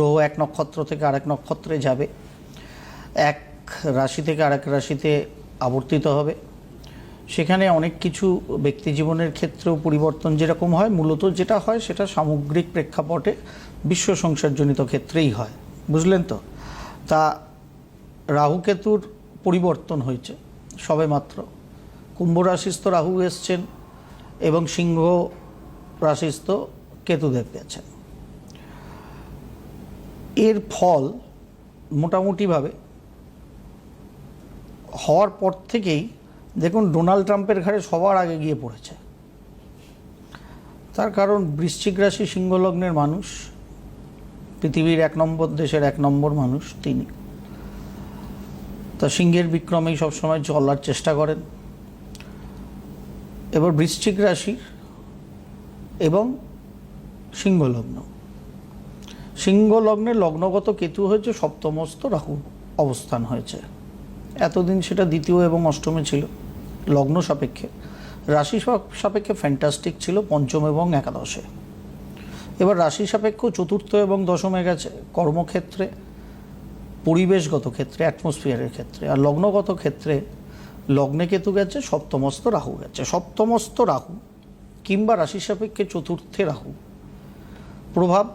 গ্রহ এক নক্ষত্র থেকে আরেক নক্ষত্রে যাবে। এক রাশি থেকে আরেক রাশিতে আবর্তিত হবে। সেখানে অনেক কিছু ব্যক্তি জীবনের ক্ষেত্রেও পরিবর্তন যেরকম হয়, মূলত যেটা হয় সেটা সামগ্রিক প্রেক্ষাপটে বিশ্ব সংসারজনিত ক্ষেত্রেই হয়। বুঝলেন তো? তা রাহুকেতুর পরিবর্তন হয়েছে সবে মাত্র কুম্ভ রাশিস্থ রাহু এসছেন এবং সিংহ রাশিস্থ কেতুদেব গেছেন এর ফল মোটামুটিভাবে হওয়ার পর থেকেই দেখুন ডোনাল্ড ট্রাম্পের ঘাড়ে সবার আগে গিয়ে পড়েছে। তার কারণ বৃশ্চিক রাশি সিংহলগ্নের মানুষ, পৃথিবীর এক নম্বর দেশের এক নম্বর মানুষ তিনি। তা সিংহের বিক্রমেই সবসময় চলার চেষ্টা করেন। এবার বৃশ্চিক রাশির এবং সিংহলগ্ন। সিংহ লগ্নে লগ্নগত কেতু হয়েছে সপ্তমস্ত রাহু অবস্থান হয়েছে। এতদিন সেটা দ্বিতীয় এবং অষ্টমে ছিল, লগ্ন সাপেক্ষে। রাশি সাপেক্ষে ফ্যান্টাস্টিক ছিল পঞ্চম এবং একাদশে। এবার রাশি সাপেক্ষ চতুর্থ এবং দশমে গেছে কর্মক্ষেত্রে, পরিবেশগত ক্ষেত্রে অ্যাটমসফিয়ারের ক্ষেত্রে। আর লগ্নগত ক্ষেত্রে লগ্নে কেতু গেছে, সপ্তমস্ত রাহু গেছে। সপ্তমস্ত রাহু কিংবা রাশি সাপেক্ষে চতুর্থে রাহু। প্রভাব